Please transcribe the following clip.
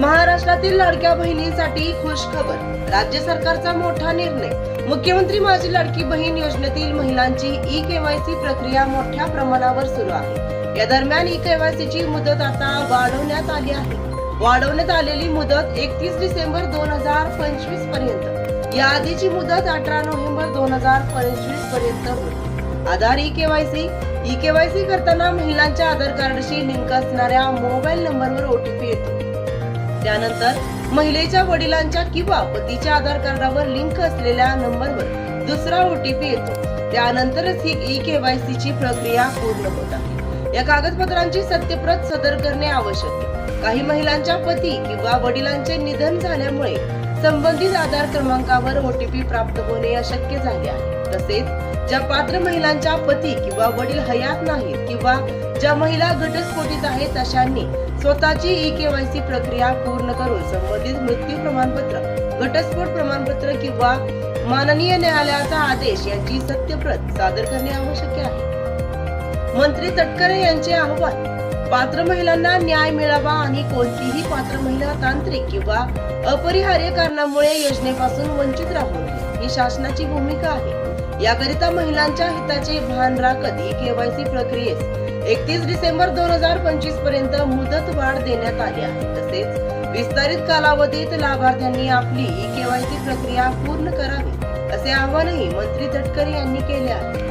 महाराष्ट्रातील लाडक्या बहिणींसाठी खुश खबर राज्य सरकारचा मोठा निर्णय. मुख्यमंत्री माझी लाडकी बहीण योजनेतील महिलांची ई केवायसी प्रक्रिया मोठ्या प्रमाणावर सुरू आहे. या दरम्यान ई केवायसीची मुदत आता वाढवण्यात आली आहे. वाढवण्यात आलेली मुदत एकतीस डिसेंबर दोन हजार पंचवीसपर्यंत. या आधीची मुदत अठरा नोव्हेंबर दोन हजार पंचवीसपर्यंत होती. Aadhaar e KYC e KYC करताना महिलांच्या आधार कार्डशी लिंक असणाऱ्या मोबाईल नंबरवर ओटीपी येतो. त्यानंतर महिलेच्या वडिलांच्या किंवा पतीच्या आधार कार्डावर लिंक असलेल्या नंबरवर दुसरा ओटीपी येतो. त्यानंतरच ही ई केवायसी ची प्रक्रिया पूर्ण होत आहे. या कागदपत्रांची सत्यप्रत सदर करणे आवश्यक आहे. काही महिलांच्या पती किंवा वडिलांचे निधन झाल्यामुळे संबंधित आधार क्रमांकावर ओटीपी प्राप्त होणे अशक्य झाले आहे. तसेच ज्या पात्र महिलांच्या पती किंवा वडील हयात नाहीत किंवा ज्या महिला घटस्फोटीत आहेत अशांनी स्वतःची ई केवायसी प्रक्रिया पूर्ण करून संबंधित मृत्यू प्रमाणपत्र घटस्फोट प्रमाणपत्र किंवा माननीय न्यायालयाचा आदेश यांची सत्यप्रत सादर करणे आवश्यक आहे. मंत्री तटकरे यांचे आव्हान पात्र महिलांना न्याय मिळावा आणि कोणतीही पात्र महिला तांत्रिक किंवा अपरिहार्य कारणामुळे योजनेपासून वंचित राहू नये ही शासनाची भूमिका आहे. याकरिता महिलांच्या हिताचे भान राखत ई केवायसी प्रक्रियेस एकतीस डिसेंबर दोन हजार पंचवीसपर्यंत मुदत वाढ देण्यात आली आहे. तसेच विस्तारित कालावधीत लाभार्थ्यांनी आपली ई केवायसी प्रक्रिया पूर्ण करावी असे आवाहनही मंत्री तटकरे यांनी केले आहे.